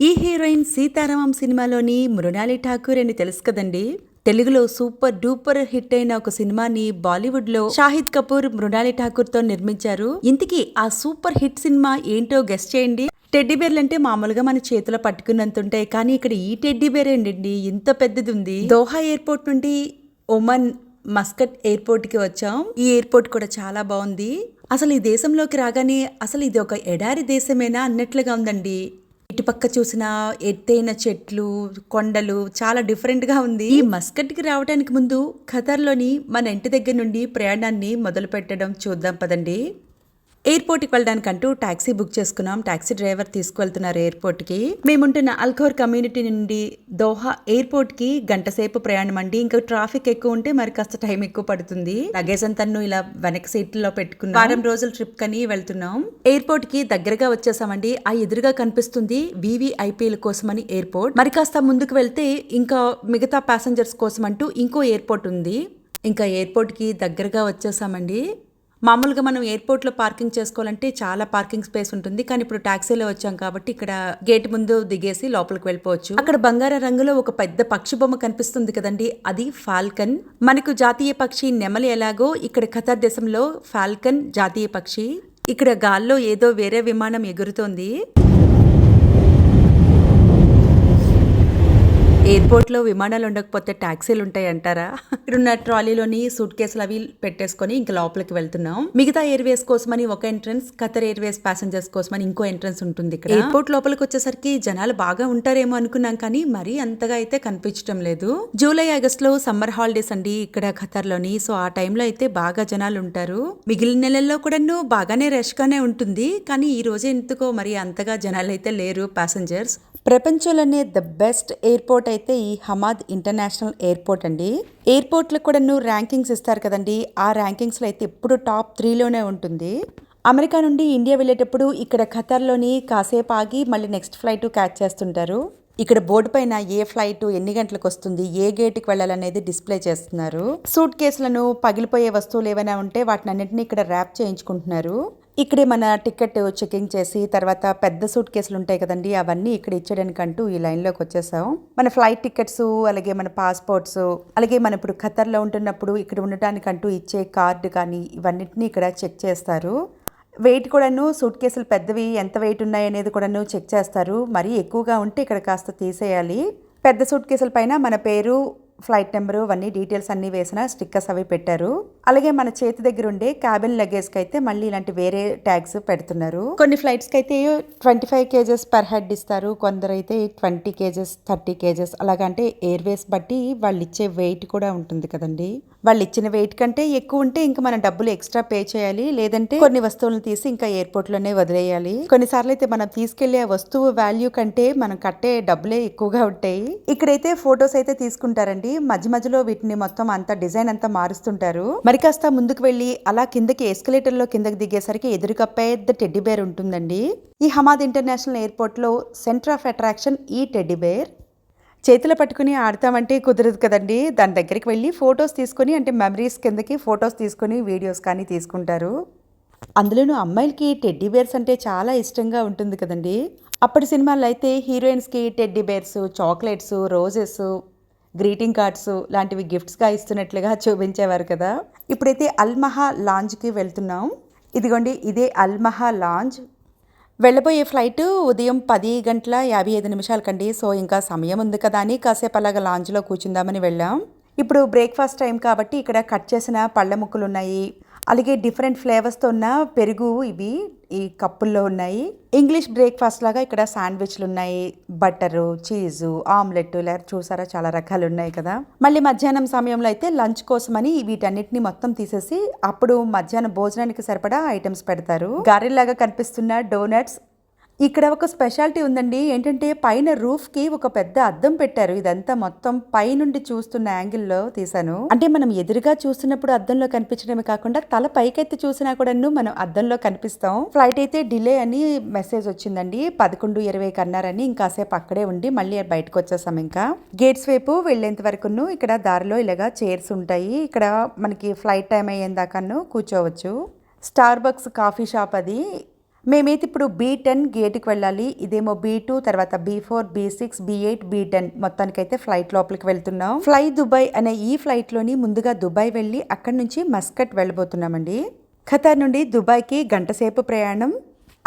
ఈ హీరోయిన్ సీతారామం సినిమాలోని మృణాలి ఠాకూర్ అని తెలుసు కదండి? తెలుగులో సూపర్ డూపర్ హిట్ అయిన ఒక సినిమాని బాలీవుడ్లో షాహిద్ కపూర్ మృణాలి ఠాకూర్తో నిర్మించారు. ఇంతకీ ఆ సూపర్ హిట్ సినిమా ఏంటో గెస్ట్ చేయండి. టెడ్డీ బేర్లు అంటే మామూలుగా మన చేతిలో పట్టుకున్నంత ఉంటాయి కానీ ఇక్కడ ఈ టెడ్డీ బేర్ ఏంటండి? ఇంత పెద్దది ఉంది దోహా ఎయిర్పోర్ట్ నుండి ఒమన్ మస్కట్ ఎయిర్పోర్ట్కి వచ్చాం. ఈ ఎయిర్పోర్ట్ కూడా చాలా బాగుంది. అసలు ఈ దేశంలోకి రాగానే అసలు ఇది ఒక ఎడారి దేశమేనా అన్నట్లుగా ఉందండి. ఇటుపక్క చూసిన ఎత్తైన చెట్లు కొండలు చాలా డిఫరెంట్గా ఉంది. ఈ మస్కట్కి రావడానికి ముందు ఖతర్లోని మన ఇంటి దగ్గర నుండి ప్రయాణాన్ని మొదలు పెట్టడం చూద్దాం పదండి. ఎయిర్పోర్ట్కి వెళ్ళడానికి అంటూ టాక్సీ బుక్ చేసుకున్నాం. ట్యాక్సీ డ్రైవర్ తీసుకువెళ్తున్నారు ఎయిర్పోర్ట్కి. మేముంటున్న అల్ఖోర్ కమ్యూనిటీ నుండి దోహా ఎయిర్పోర్ట్కి గంట సేపు ప్రయాణం అండి. ఇంకా ట్రాఫిక్ ఎక్కువ ఉంటే మరి కాస్త టైం ఎక్కువ పడుతుంది. లగేజ్ అంతా ఇలా వెనక సీట్లో పెట్టుకున్నాం. వారం రోజుల ట్రిప్ కని వెళ్తున్నాం. ఎయిర్పోర్ట్కి దగ్గరగా వచ్చేసామండి. ఆ ఎదురుగా కనిపిస్తుంది వివిఐపీల కోసమని ఎయిర్పోర్ట్. మరి కాస్త ముందుకు వెళ్తే ఇంకా మిగతా ప్యాసింజర్స్ కోసం అంటూ ఇంకో ఎయిర్పోర్ట్ ఉంది. ఇంకా ఎయిర్పోర్ట్కి దగ్గరగా వచ్చేసామండి. మామూలుగా మనం ఎయిర్పోర్ట్లో పార్కింగ్ చేసుకోవాలంటే చాలా పార్కింగ్ స్పేస్ ఉంటుంది. కానీ ఇప్పుడు ట్యాక్సీలో వచ్చాం కాబట్టి ఇక్కడ గేట్ ముందు దిగేసి లోపలికి వెళ్ళిపోవచ్చు. అక్కడ బంగార రంగులో ఒక పెద్ద పక్షి బొమ్మ కనిపిస్తుంది కదండి. అది ఫాల్కన్. మనకు జాతీయ పక్షి నెమలి ఎలాగో ఇక్కడ ఖతర్ దేశంలో ఫాల్కన్ జాతీయ పక్షి. ఇక్కడ గాల్లో ఏదో వేరే విమానం ఎగురుతోంది. ఎయిర్పోర్ట్లో విమానాలు ఉండకపోతే ట్యాక్సీలు ఉంటాయి అంటారా ఇక్కడున్న ట్రాలీలోని సూట్ కేసులు అవి పెట్టేసుకొని ఇంకా లోపలికి వెళ్తున్నాం. మిగతా ఎయిర్వేస్ కోసమని ఒక ఎంట్రన్స్ ఖతర్ ఎయిర్వేస్ ప్యాసింజర్స్ కోసమని ఇంకో ఎంట్రన్స్ ఉంటుంది ఇక్కడ. ఎయిర్పోర్ట్ లోపలికి వచ్చేసరికి జనాలు బాగా ఉంటారేమో అనుకున్నాం కానీ మరీ అంతగా అయితే కనిపించడం లేదు. జూలై ఆగస్ట్లో సమ్మర్ హాలిడేస్ అండి ఇక్కడ ఖతర్లోని సో ఆ టైంలో అయితే బాగా జనాలు ఉంటారు. మిగిలిన నెలల్లో కూడా బాగానే రష్ గానే ఉంటుంది. కానీ ఈ రోజు ఎందుకో మరి అంతగా జనాలు అయితే లేరు ప్యాసింజర్స్. ప్రపంచంలోనే ద బెస్ట్ ఎయిర్పోర్ట్ అయితే ఈ హమాద్ ఇంటర్నేషనల్ ఎయిర్పోర్ట్ అండి. ఎయిర్పోర్ట్లో కూడా ర్యాంకింగ్స్ ఇస్తారు కదండి. ఆ ర్యాంకింగ్స్లో అయితే ఎప్పుడు టాప్ త్రీలోనే ఉంటుంది. అమెరికా నుండి ఇండియా వెళ్ళేటప్పుడు ఇక్కడ ఖతర్లోని కాసేపు ఆగి మళ్ళీ నెక్స్ట్ ఫ్లైట్ క్యాచ్ చేస్తుంటారు. ఇక్కడ బోర్డు పైన ఏ ఫ్లైట్ ఎన్ని గంటలకు వస్తుంది ఏ గేట్కి వెళ్ళాలనేది డిస్ప్లే చేస్తున్నారు. సూట్ కేసులను పగిలిపోయే వస్తువులు ఏవైనా ఉంటే వాటిని అన్నింటినీ ఇక్కడ ర్యాప్ చేయించుకుంటున్నారు. ఇక్కడే మన టికెట్ చెకింగ్ చేసి తర్వాత పెద్ద సూట్ కేసులు ఉంటాయి కదండి అవన్నీ ఇక్కడ ఇచ్చేయడానికంటూ ఈ లైన్లోకి వచ్చేసాం. మన ఫ్లైట్ టికెట్స్ అలాగే మన పాస్పోర్ట్స్ అలాగే మన ఇప్పుడు ఖతర్లో ఉంటున్నప్పుడు ఇక్కడ ఉండటానికంటూ ఇచ్చే కార్డు కానీ ఇవన్నిటిని ఇక్కడ చెక్ చేస్తారు. వెయిట్ కూడాను సూట్ కేసులు పెద్దవి ఎంత వెయిట్ ఉన్నాయి అనేది కూడాను చెక్ చేస్తారు. మరీ ఎక్కువగా ఉంటే ఇక్కడ కాస్త తీసేయాలి. పెద్ద సూట్ కేసుల పైన మన పేరు ఫ్లైట్ నెంబరు అవన్నీ డీటెయిల్స్ అన్నీ వేసిన స్టిక్కర్స్ అవి పెట్టారు. అలాగే మన చేతి దగ్గర ఉండే క్యాబిన్ లగేజ్కి అయితే మళ్ళీ ఇలాంటి వేరే ట్యాగ్స్ పెడుతున్నారు. కొన్ని ఫ్లైట్స్కి అయితే twenty five kgs per head ఇస్తారు. కొందరు అయితే ట్వంటీ కేజెస్ థర్టీ కేజెస్ అలాగంటే ఎయిర్వేస్ బట్టి వాళ్ళు ఇచ్చే వెయిట్ కూడా ఉంటుంది కదండి. వాళ్ళు ఇచ్చిన వెయిట్ కంటే ఎక్కువ ఉంటే ఇంకా మనం డబ్బులు ఎక్స్ట్రా పే చేయాలి. లేదంటే కొన్ని వస్తువులను తీసి ఇంకా ఎయిర్పోర్ట్లోనే వదిలేయాలి. కొన్నిసార్లు అయితే మనం తీసుకెళ్ళే వస్తువు వాల్యూ కంటే మనం కట్టే డబ్బులే ఎక్కువగా ఉంటాయి. ఇక్కడైతే ఫొటోస్ అయితే తీసుకుంటారండి. మధ్య మధ్యలో వీటిని మొత్తం అంత డిజైన్ అంతా మారుస్తుంటారు. మరి కాస్త ముందుకు వెళ్ళి అలా కిందకి ఎస్కలేటర్లో కిందకి దిగేసరికి ఎదురుగా పెద్ద టెడ్డీ బేర్ ఉంటుందండి. ఈ హమాద్ ఇంటర్నేషనల్ ఎయిర్పోర్ట్లో సెంటర్ ఆఫ్ అట్రాక్షన్ ఈ టెడ్డీ బేర్ చేతులు పట్టుకుని ఆడతామంటే కుదరదు కదండి. దాని దగ్గరికి వెళ్ళి ఫొటోస్ తీసుకొని అంటే మెమరీస్ కిందకి ఫొటోస్ తీసుకొని వీడియోస్ కానీ తీసుకుంటారు. అందులోనూ అమ్మాయిలకి టెడ్డీ బేర్స్ అంటే చాలా ఇష్టంగా ఉంటుంది కదండి. అప్పటి సినిమాల్లో అయితే హీరోయిన్స్కి teddy bears chocolates roses greeting cards లాంటివి గిఫ్ట్స్గా ఇస్తున్నట్లుగా చూపించేవారు కదా. ఇప్పుడైతే అల్మహా లాంజ్కి వెళ్తున్నాం. ఇదిగోండి ఇదే అల్మహా లాంజ్. వెళ్ళబోయే ఫ్లైట్ ఉదయం పది గంటల యాభై ఐదు నిమిషాలకండి. సో ఇంకా సమయం ఉంది కదా అని కాసేపు అలాగ లాంజ్లో కూర్చుందామని వెళ్ళాం. ఇప్పుడు బ్రేక్ఫాస్ట్ టైం కాబట్టి ఇక్కడ కట్ చేసిన పళ్ళ ముక్కలు ఉన్నాయి అలాగే డిఫరెంట్ ఫ్లేవర్స్తో ఉన్న పెరుగు ఇవి. ఈ కప్పుల్లో ఉన్నాయి. ఇంగ్లీష్ బ్రేక్ఫాస్ట్ లాగా ఇక్కడ శాండ్విచ్లు ఉన్నాయి. బట్టరు చీజు ఆమ్లెట్ ఇలా చూసారా? చాలా రకాలు ఉన్నాయి కదా. మళ్ళీ మధ్యాహ్నం సమయంలో అయితే లంచ్ కోసమని వీటన్నిటిని మొత్తం తీసేసి అప్పుడు మధ్యాహ్నం భోజనానికి సరిపడా ఐటమ్స్ పెడతారు. గారెల్లాగా కనిపిస్తున్న డోనట్స్ ఇక్కడ ఒక స్పెషాలిటీ ఉందండి. ఏంటంటే పైన రూఫ్కి ఒక పెద్ద అద్దం పెట్టారు. ఇదంతా మొత్తం పైనుండి చూస్తున్న యాంగిల్లో తీసాను అంటే మనం ఎదురుగా చూస్తున్నప్పుడు అద్దంలో కనిపించడమే కాకుండా తల పైకెత్తి చూసినా కూడా మనం అద్దంలో కనిపిస్తాం. ఫ్లైట్ అయితే డిలే అని మెసేజ్ వచ్చిందండి. పదకొండు ఇరవై కన్నారని ఇంకాసేపు అక్కడే ఉండి మళ్ళీ బయటకు వచ్చేసాం ఇంకా. గేట్స్ వైపు వెళ్ళేంత వరకును ఇక్కడ దారిలో ఇలాగా చైర్స్ ఉంటాయి. ఇక్కడ మనకి ఫ్లైట్ టైం అయ్యేందాకను కూర్చోవచ్చు. స్టార్ బక్స్ కాఫీ షాప్ అది. మేమైతే ఇప్పుడు బీ టెన్ గేట్కి వెళ్ళాలి. ఇదేమో బీ టూ తర్వాత B four B six B eight B ten మొత్తానికైతే ఫ్లైట్ లోపలికి వెళ్తున్నాం. ఫ్లై దుబాయ్ అనే ఈ ఫ్లైట్లోని ముందుగా దుబాయ్ వెళ్ళి అక్కడి నుంచి మస్కట్ వెళ్ళబోతున్నామండి. ఖతార్ నుండి దుబాయ్కి గంటసేపు ప్రయాణం.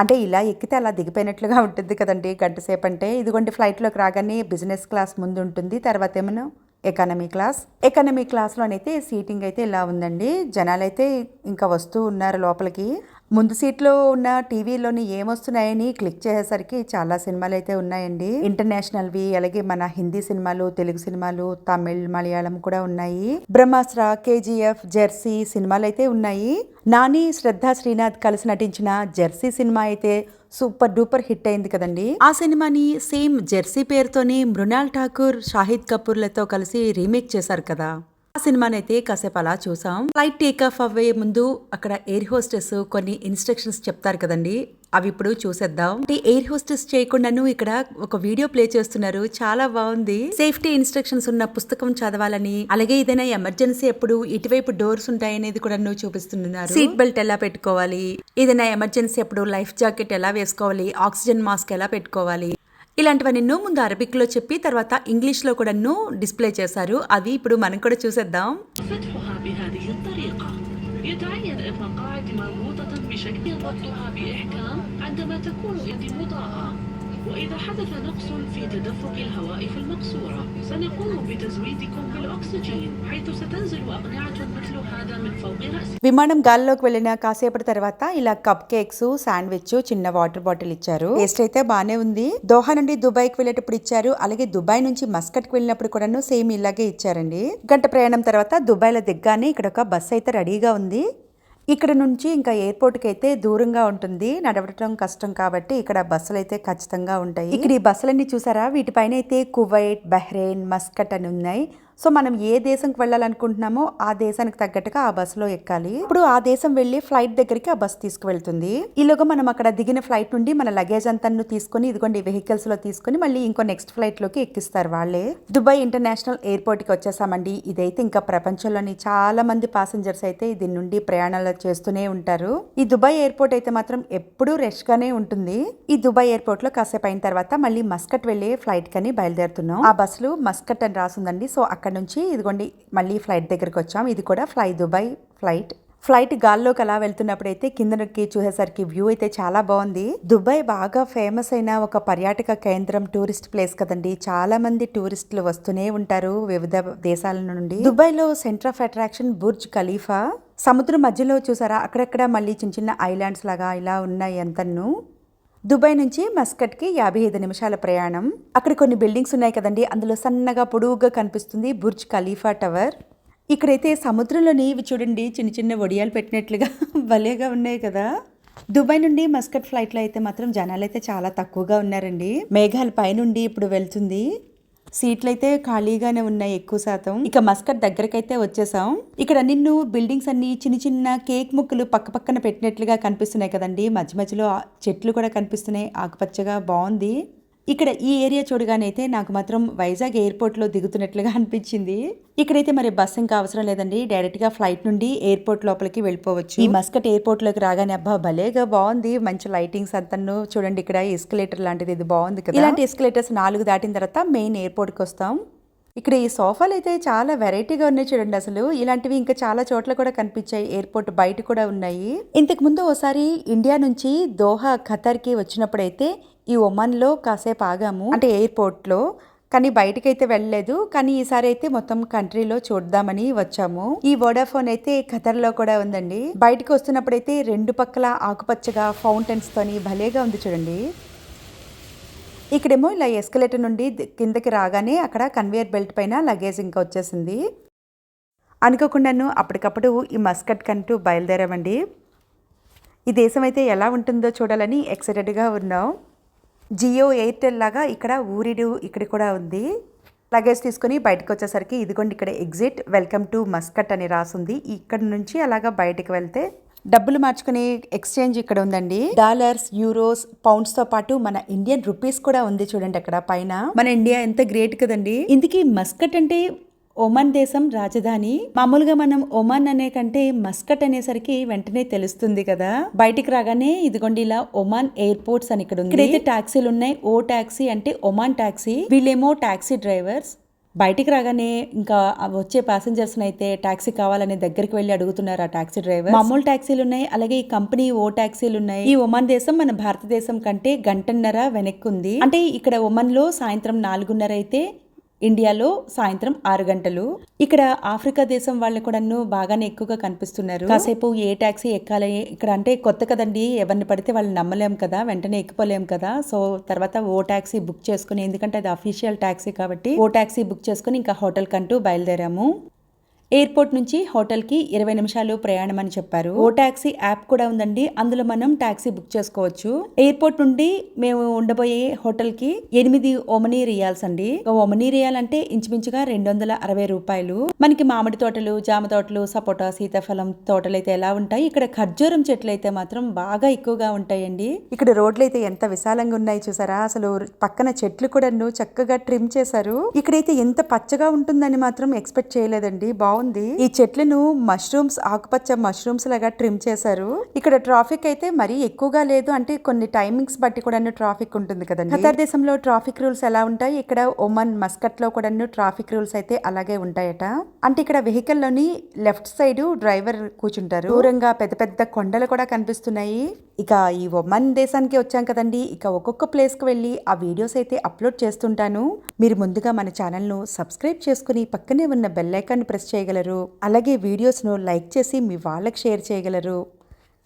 అంటే ఇలా ఎక్కితే అలా దిగిపోయినట్లుగా ఉంటుంది కదండి గంటసేపు అంటే. ఇదిగోండి ఫ్లైట్లోకి రాగానే బిజినెస్ క్లాస్ ముందు ఉంటుంది. తర్వాత ఏమన్నా ఎకానమీ క్లాస్ ఎకానమీ క్లాస్లోనైతే సీటింగ్ అయితే ఇలా ఉందండి. జనాలు అయితే ఇంకా వస్తూ ఉన్నారు లోపలికి. ముందు సీట్లో ఉన్న టీవీలోని ఏమొస్తున్నాయని క్లిక్ చేసేసరికి చాలా సినిమాలు అయితే ఉన్నాయండి. ఇంటర్నేషనల్వి అలాగే మన హిందీ సినిమాలు తెలుగు సినిమాలు తమిళ్ మలయాళం కూడా ఉన్నాయి. బ్రహ్మాస్త్ర కేజీఎఫ్ జెర్సీ సినిమాలు అయితే ఉన్నాయి. నాని శ్రద్ధ శ్రీనాథ్ కలిసి నటించిన జెర్సీ సినిమా అయితే సూపర్ డూపర్ హిట్ అయింది కదండి. ఆ సినిమాని సేమ్ జెర్సీ పేరుతోనే మృణాల్ ఠాకూర్ షాహిద్ కపూర్లతో కలిసి రీమేక్ చేశారు కదా. సినిమానైతే కాసేపు అలా చూసాం. ఫ్లైట్ టేక్ ఆఫ్ అవ్వే ముందు అక్కడ ఎయిర్ హోస్టెస్ కొన్ని ఇన్స్ట్రక్షన్స్ చెప్తారు కదండి. అవి ఇప్పుడు చూసేద్దాం. అంటే ఎయిర్ హోస్టెస్ చేయకుండాను ఇక్కడ ఒక వీడియో ప్లే చేస్తున్నారు. చాలా బాగుంది. సేఫ్టీ ఇన్స్ట్రక్షన్స్ ఉన్న పుస్తకం చదవాలని అలాగే ఏదైనా ఎమర్జెన్సీ ఎప్పుడు ఇటువైపు డోర్స్ ఉంటాయనేది కూడా నువ్వు చూపిస్తున్నారు. సీట్ బెల్ట్ ఎలా పెట్టుకోవాలి? ఏదైనా ఎమర్జెన్సీ ఎప్పుడు లైఫ్ జాకెట్ ఎలా వేసుకోవాలి? ఆక్సిజన్ మాస్క్ ఎలా పెట్టుకోవాలి? ఇలాంటివన్నీ ముందు అరబిక్ లో చెప్పి తర్వాత ఇంగ్లీష్ లో కూడా డిస్ప్లే చేశారు అవి ఇప్పుడు మనం కూడా చూసేద్దాం فتحها بهذه الطريقة يتعين أن المقاعد مربوطة بشكل ضبطها بإحكام عندما تكون يد مضاءة وإذا حدث نقص في تدفق الهواء في المقصورة سنقوم بتزويدكم بالأكسجين حيث ستنزل أقنعة مثل هذا من فوق رأسكم విమానం గాల్లోకి వెళ్ళిన కాసేపటి తర్వాత ఇలా కప్ కేక్స్ శాండ్విచ్ చిన్న వాటర్ బాటిల్ ఇచ్చారు టేస్ట్ అయితే బానే ఉంది దోహా నుండి దుబాయ్ కి వెళ్ళేటప్పుడు ఇచ్చారు అలాగే దుబాయ్ నుంచి మస్కట్ కి వెళ్ళినప్పుడు కూడాను సేమ్ ఇలాగే ఇచ్చారండి గంట ప్రయాణం తర్వాత దుబాయ్ లో దిగ్గానే ఇక్కడ ఒక బస్ అయితే రెడీగా ఉంది ఇక్కడ నుంచి ఇంకా ఎయిర్పోర్ట్కి అయితే దూరంగా ఉంటుంది. నడవటం కష్టం కాబట్టి ఇక్కడ బస్సులు అయితే ఖచ్చితంగా ఉంటాయి. ఇక్కడ ఈ బస్సులన్నీ చూసారా? వీటిపైన అయితే కువైట్ బహ్రెయిన్ మస్కట్ అని ఉన్నాయి. సో మనం ఏ దేశంకి వెళ్ళాలనుకుంటున్నామో ఆ దేశానికి తగ్గట్టుగా ఆ బస్సులో ఎక్కాలి. ఇప్పుడు ఆ దేశం వెళ్ళి ఫ్లైట్ దగ్గరికి ఆ బస్ తీసుకువెళ్తుంది. ఈలోగా మనం అక్కడ దిగిన ఫ్లైట్ నుండి మన లగేజ్ అంతా తీసుకొని ఇదిగోండి వెహికల్స్లో తీసుకొని మళ్ళీ ఇంకో నెక్స్ట్ ఫ్లైట్లోకి ఎక్కిస్తారు వాళ్ళే. దుబాయ్ ఇంటర్నేషనల్ ఎయిర్పోర్ట్కి వచ్చేసామండి. ఇదైతే ఇంకా ప్రపంచంలోని చాలా మంది పాసెంజర్స్ అయితే దీని నుండి ప్రయాణాలు చేస్తూనే ఉంటారు. ఈ దుబాయ్ ఎయిర్పోర్ట్ అయితే మాత్రం ఎప్పుడూ రష్ గానే ఉంటుంది. ఈ దుబాయ్ ఎయిర్పోర్ట్లో కాసేపు అయిన తర్వాత మళ్ళీ మస్కట్ వెళ్ళే ఫ్లైట్ కని బయలుదేరుతున్నాం. ఆ బస్సులు మస్కట్ అని రాసుందండి. సో అక్కడ అక్కడ నుంచి ఇదిగోండి మళ్ళీ ఫ్లైట్ దగ్గరికి వచ్చాం. ఇది కూడా ఫ్లై దుబాయ్ ఫ్లైట్. ఫ్లైట్ గాల్లోకి అలా వెళ్తున్నప్పుడు అయితే కిందకి చూసేసరికి వ్యూ అయితే చాలా బాగుంది. దుబాయ్ బాగా ఫేమస్ అయిన ఒక పర్యాటక కేంద్రం టూరిస్ట్ ప్లేస్ కదండి. చాలా మంది టూరిస్టులు వస్తూనే ఉంటారు వివిధ దేశాల నుండి. దుబాయ్లో centre of attraction Burj Khalifa. సముద్రం మధ్యలో చూసారా? అక్కడక్కడ మళ్ళీ చిన్న చిన్న ఐలాండ్స్ లాగా ఇలా ఉన్నాయి అంతను దుబాయ్ నుంచి మస్కట్కి యాభై ఐదు నిమిషాల ప్రయాణం. అక్కడ కొన్ని బిల్డింగ్స్ ఉన్నాయి కదండి అందులో సన్నగా పొడువుగా కనిపిస్తుంది బుర్జ్ ఖలీఫా టవర్. ఇక్కడైతే సముద్రంలోని ఇవి చూడండి చిన్న చిన్న వడియాలు పెట్టినట్లుగా భలేగా ఉన్నాయి కదా. దుబాయ్ నుండి మస్కట్ ఫ్లైట్లో అయితే మాత్రం జనాలు అయితే చాలా తక్కువగా ఉన్నారండి. మేఘాల పైనుండి ఇప్పుడు వెళ్తుంది. సీట్లు అయితే ఖాళీగానే ఉన్నాయి ఎక్కువ శాతం. ఇక మస్కట్ దగ్గరకైతే వచ్చేసాం. ఇక్కడ నిన్ను బిల్డింగ్స్ అన్ని చిన్న చిన్న కేక్ ముక్కలు పక్క పక్కన పెట్టినట్లుగా కనిపిస్తున్నాయి కదండి. మధ్య మధ్యలో చెట్లు కూడా కనిపిస్తున్నాయి. ఆకుపచ్చగా బాగుంది. ఇక్కడ ఈ ఏరియా చూడగానే అయితే నాకు మాత్రం వైజాగ్ ఎయిర్పోర్ట్లో దిగుతున్నట్లుగా అనిపించింది. ఇక్కడైతే మరి బస్ ఇంకా అవసరం లేదండి. డైరెక్ట్గా ఫ్లైట్ నుండి ఎయిర్పోర్ట్ లోపలికి వెళ్ళిపోవచ్చు. ఈ మస్కట్ ఎయిర్పోర్ట్లోకి రాగానే అబ్బా భలేగా బాగుంది. మంచి లైటింగ్స్ అంతను చూడండి ఇక్కడ ఎస్కలేటర్ లాంటిది ఇది బాగుంది కదా. ఇలాంటి ఎస్కలేటర్స్ నాలుగు దాటిన తర్వాత మెయిన్ ఎయిర్పోర్ట్కి వస్తాం. ఇక్కడ ఈ సోఫాలు అయితే చాలా వెరైటీగా ఉన్నాయి చూడండి అసలు. ఇలాంటివి ఇంకా చాలా చోట్ల కూడా కనిపించాయి. ఎయిర్పోర్ట్ బయట కూడా ఉన్నాయి. ఇంతకు ముందు ఓసారి ఇండియా నుంచి దోహా ఖతర్కి వచ్చినప్పుడైతే ఈ ఒమన్లో కాసేపు ఆగాము. అంటే ఎయిర్పోర్ట్లో. కానీ బయటకైతే వెళ్ళలేదు. కానీ ఈసారి అయితే మొత్తం కంట్రీలో చూద్దామని వచ్చాము. ఈ వోడాఫోన్ అయితే ఖతర్లో కూడా ఉందండి. బయటకు వస్తున్నప్పుడైతే రెండు పక్కల ఆకుపచ్చగా ఫౌంటైన్స్ తోని భలేగా ఉంది చూడండి. ఇక్కడేమో ఇలా ఎస్కలేటర్ నుండి కిందకి రాగానే అక్కడ కన్వేయర్ బెల్ట్ పైన లగేజ్ ఇంకా వచ్చేసింది. అనుకోకుండాను అప్పటికప్పుడు ఈ మస్కట్ కంటూ బయలుదేరామండి. ఈ దేశం అయితే ఎలా ఉంటుందో చూడాలని ఎక్సైటెడ్గా ఉన్నాం. జియో ఎయిర్టెల్ లాగా ఇక్కడ ఊరిడు ఇక్కడ కూడా ఉంది. లగేజ్ తీసుకొని బయటకు వచ్చేసరికి ఇదిగోండి ఇక్కడ ఎగ్జిట్ వెల్కమ్ టు మస్కట్ అని రాసుంది. ఇక్కడ నుంచి అలాగా బయటకు వెళ్తే డబ్బులు మార్చుకునే ఎక్స్చేంజ్ ఇక్కడ ఉందండి. డాలర్స్ యూరోస్ పౌండ్స్తో పాటు మన ఇండియన్ రూపీస్ కూడా ఉంది చూడండి అక్కడ పైన. మన ఇండియా ఎంత గ్రేట్ కదండి. ఇందుకీ మస్కట్ అంటే ఒమన్ దేశం రాజధాని. మామూలుగా మనం ఒమన్ అనే కంటే మస్కట్ అనేసరికి వెంటనే తెలుస్తుంది కదా. బయటికి రాగానే ఇదిగోండి ఇలా ఒమాన్ ఎయిర్పోర్ట్స్ అని ఇక్కడ ఉంది ఇక్కడైతే టాక్సీలు ఉన్నాయి. ఓ టాక్సీ అంటే ఒమాన్ టాక్సీ. వీళ్ళేమో టాక్సీ డ్రైవర్స్. బయటికి రాగానే ఇంకా వచ్చే ప్యాసింజర్స్ అయితే టాక్సీ కావాలని దగ్గరికి వెళ్ళి అడుగుతున్నారు ఆ టాక్సీ డ్రైవర్ మామూలు టాక్సీలు ఉన్నాయి. అలాగే ఈ కంపెనీ ఓ టాక్సీలు ఉన్నాయి. ఈ ఒమన్ దేశం మన భారతదేశం కంటే గంటన్నర వెనక్కి ఉంది అంటే ఇక్కడ ఒమన్లో సాయంత్రం నాలుగున్నర అయితే ఇండియాలో సాయంత్రం ఆరు గంటలు. ఇక్కడ ఆఫ్రికా దేశం వాళ్ళు కూడాను బాగానే ఎక్కువగా కనిపిస్తున్నారు. కాసేపు ఏ టాక్సీ ఎక్కాలి ఇక్కడ అంటే కొత్త కదండి ఎవరిని పడితే వాళ్ళు నమ్మలేం కదా వెంటనే ఎక్కిపోలేం కదా. సో తర్వాత ఓ టాక్సీ బుక్ చేసుకుని ఎందుకంటే అది అఫీషియల్ టాక్సీ కాబట్టి ఓ టాక్సీ బుక్ చేసుకుని ఇంకా హోటల్ కంటూ బయలుదేరాము. ఎయిర్పోర్ట్ నుంచి హోటల్కి ఇరవై నిమిషాలు ప్రయాణం అని చెప్పారు. ఓ టాక్సీ యాప్ కూడా ఉందండి. అందులో మనం టాక్సీ బుక్ చేసుకోవచ్చు. ఎయిర్పోర్ట్ నుండి మేము ఉండబోయే హోటల్కి ఎనిమిది ఒమనీ రియాల్స్ అండి. ఒమనీ రియాల్ అంటే ఇంచుమించుగా రెండు వందల అరవై రూపాయలు. మనకి మామిడి తోటలు జామ తోటలు సపోటా సీతాఫలం తోటలు అయితే ఎలా ఉంటాయి? ఇక్కడ ఖర్జూరం చెట్లు అయితే మాత్రం బాగా ఎక్కువగా ఉంటాయండి. ఇక్కడ రోడ్లు అయితే ఎంత విశాలంగా ఉన్నాయి చూసారా? అసలు పక్కన చెట్లు కూడా చక్కగా ట్రిమ్ చేశారు. ఇక్కడైతే ఎంత పచ్చగా ఉంటుందని మాత్రం ఎక్స్పెక్ట్ చేయలేదండి. బాగుంది. ఈ చెట్లను మష్రూమ్స్ ఆకుపచ్చ మష్రూమ్స్ లాగా ట్రిమ్ చేశారు. ఇక్కడ ట్రాఫిక్ అయితే మరీ ఎక్కువగా లేదు. అంటే కొన్ని టైమింగ్స్ బట్టి కూడా ట్రాఫిక్ ఉంటుంది కదండి. ఖతార్ దేశంలో ట్రాఫిక్ రూల్స్ ఎలా ఉంటాయి? ఇక్కడ ఒమన్ మస్కట్లో కూడా ట్రాఫిక్ రూల్స్ అయితే అలాగే ఉంటాయట. అంటే ఇక్కడ వెహికల్లోని లెఫ్ట్ సైడ్ డ్రైవర్ కూర్చుంటారు. దూరంగా పెద్ద పెద్ద కొండలు కూడా కనిపిస్తున్నాయి. ఇక ఈ ఒమన్ దేశానికి వచ్చాం కదండి. ఇక ఒక్కొక్క ప్లేస్కి వెళ్ళి ఆ వీడియోస్ అయితే అప్లోడ్ చేస్తుంటాను. మీరు ముందుగా మన ఛానల్ను సబ్స్క్రైబ్ చేసుకుని పక్కనే ఉన్న బెల్ ప్రెస్ చేయగలరు? అలాగే వీడియోస్ను లైక్ చేసి మీ వాళ్ళకి షేర్ చేయగలరు.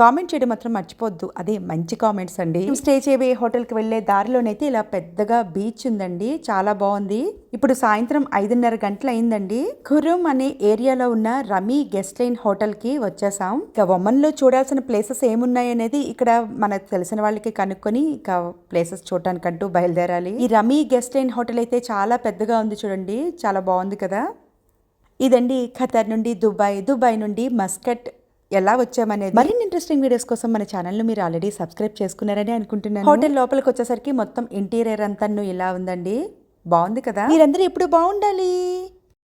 కామెంట్ చేయడం మాత్రం మర్చిపోద్దు అదే మంచి కామెంట్స్ అండి. స్టే చేయబోయే హోటల్కి వెళ్ళే దారిలోనైతే ఇలా పెద్దగా బీచ్ ఉందండి. చాలా బాగుంది. ఇప్పుడు సాయంత్రం ఐదున్నర గంటలు అయిందండి ఖురుమ్ అనే ఏరియాలో ఉన్న రమీ గెస్ట్ లైన్ హోటల్కి వచ్చేసాం. ఇక ఒమన్లో చూడాల్సిన ప్లేసెస్ ఏమున్నాయి అనేది ఇక్కడ మనకు తెలిసిన వాళ్ళకి కనుక్కొని ఇక ప్లేసెస్ చూడటానికంటూ బయలుదేరాలి. ఈ రమీ గెస్ట్ లైన్ హోటల్ అయితే చాలా పెద్దగా ఉంది చూడండి. చాలా బాగుంది కదా. ఇదండి ఖతర్ నుండి దుబాయ్. దుబాయ్ నుండి మస్కట్ ఎలా వచ్చామనేది. మరిన్ని ఇంట్రెస్టింగ్ వీడియోస్ కోసం మన ఛానల్ను మీరు ఆల్రెడీ సబ్స్క్రైబ్ చేసుకున్నారని అనుకుంటున్నాను. హోటల్ లోపలికి వచ్చేసరికి మొత్తం ఇంటీరియర్ అంతా ఇలా ఉందండి. బాగుంది కదా? మీరందరూ ఎప్పుడు బాగుండాలి?